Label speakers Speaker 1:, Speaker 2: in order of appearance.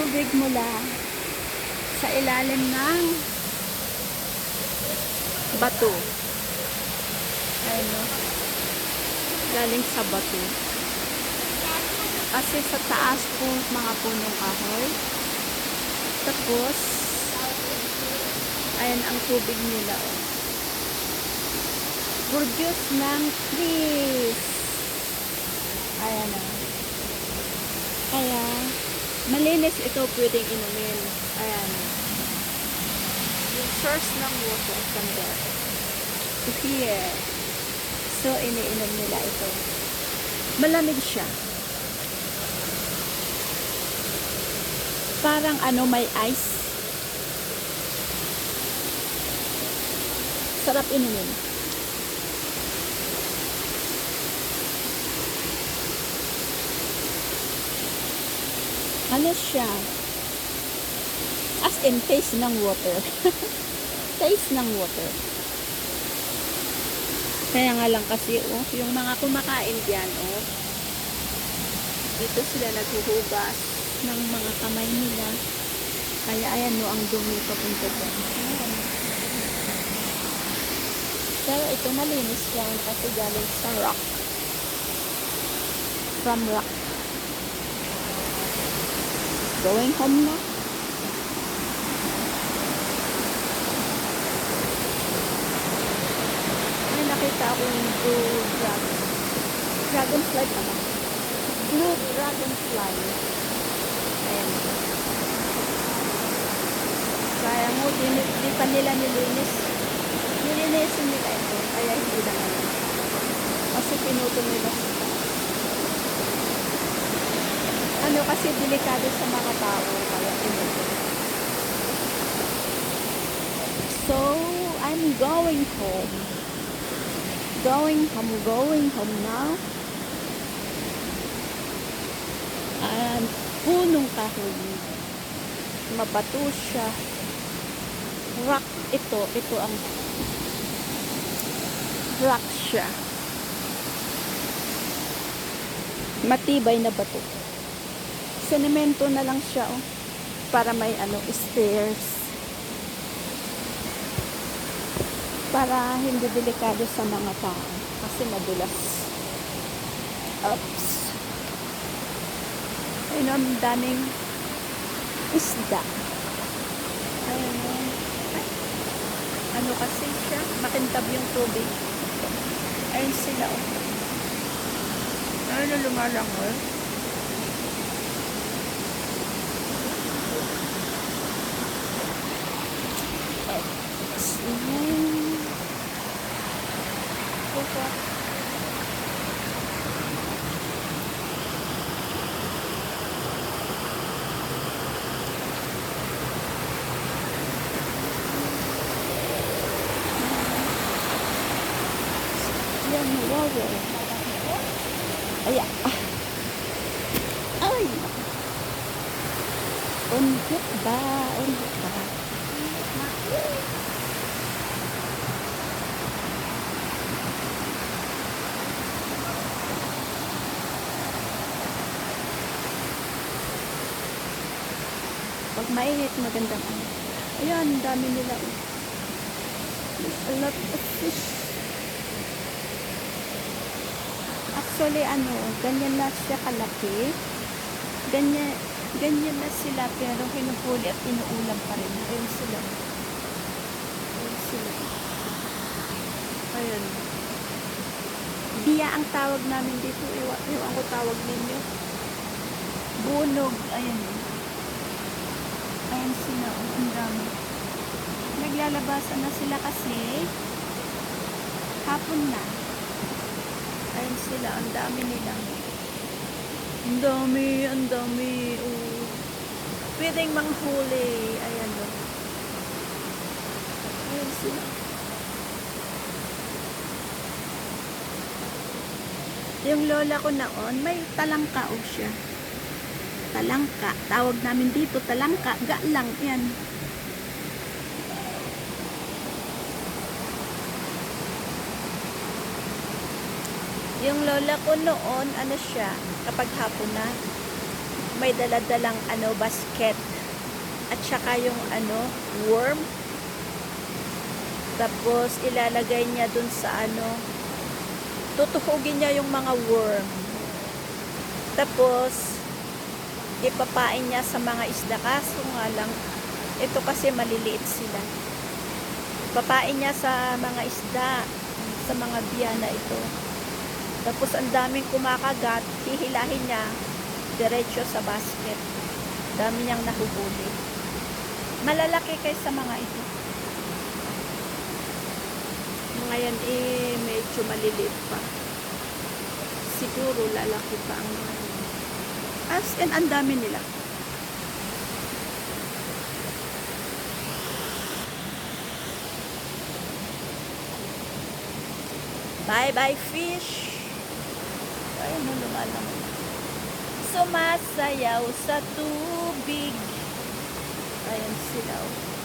Speaker 1: tubig mula sa ilalim ng bato. Ayun? Galing sa bato. Kasi sa taas po mga punong kahoy. Tapos, ayan ang tubig nila. Produce ng trees. Ayan o. Kaya, malinis ito pwedeng inumin. Ayan. Yung source ng water from there. Here. So, iniinom nila ito. Malamig siya. Parang ano, may ice. Sarap inumin. Ano siya? As in, taste ng water. taste ng water. Kaya nga lang kasi, oh, yung mga kumakain diyan, oh, dito sila naghuhugas ng mga kamay nila. Kaya ayan, no, ang dumi papunta dyan. Ayan. Pero ito malinis yan kasi galing sa rock. From rock. Going home na. Ay, nakita ko yung blue dragon. Dragonfly pala. Blue dragonfly. Ayan. Sayang mo, di, di pa nila nilinis. Nilinisin nila ito. Kaya hindi na. Kasi pinutol nila siya. Ano kasi delikado sa mga tao. Kaya. So, I'm going home. Going home, going home now. And punong kahoy. Mabato siya. Rock ito. Ito ang rock siya. Matibay na bato. Semento na lang siya oh. Para may ano, stairs. Para hindi delikado sa mga tao. Kasi madulas. Oops. Ayun, ang daming isda. Ayun, oh. Ano kasi siya? Makintab yung tubig. Ayun sila, oh. Ayun, lumalangoy. Ayan. Opo. Yan, wawa. Aya. Ah. Ay. Undok ba? Undok ba? Mainit, magandang ano. Ayan, dami nila. There's a lot of fish. Actually, ano, ganyan na siya kalaki. Ganyan, ganyan na sila, pero kinupuli at inuulam pa rin. Ayun sila. Ayun sila. Ayun. Biya ang tawag namin dito. Iwa, iwan ko tawag ninyo. Bunog. Ayun. Ayun sila. Oh. Naglalabasan na sila kasi hapon na. Ayun sila. Ang dami nila. Ang dami. Ang dami. Oh. Pwedeng manghuli. Ayan o. Ayun sila. Yung lola ko naon, may talangka o siya. Talangka. Tawag namin dito, talangka. Ga lang. Yan. Yung lola ko noon, ano siya, kapag hapon na, may daladalang ano, basket. At saka yung ano, worm. Tapos ilalagay niya dun sa ano, tutuhugin niya yung mga worm. Tapos, ipapain niya sa mga isda. Kaso nga lang, ito kasi maliliit sila. Papain niya sa mga isda, sa mga biyana ito. Tapos ang daming kumakagat, hihilahin niya diretso sa basket. Dami niyang nahuhuli. Malalaki kaysa mga ito. Ngayon eh, medyo maliliit pa. Siguro lalaki pa ang mga. As in, ang dami nila. Bye-bye fish. Ay, ano lumalangon. Sumasayaw sa tubig. Ayan sila. oh.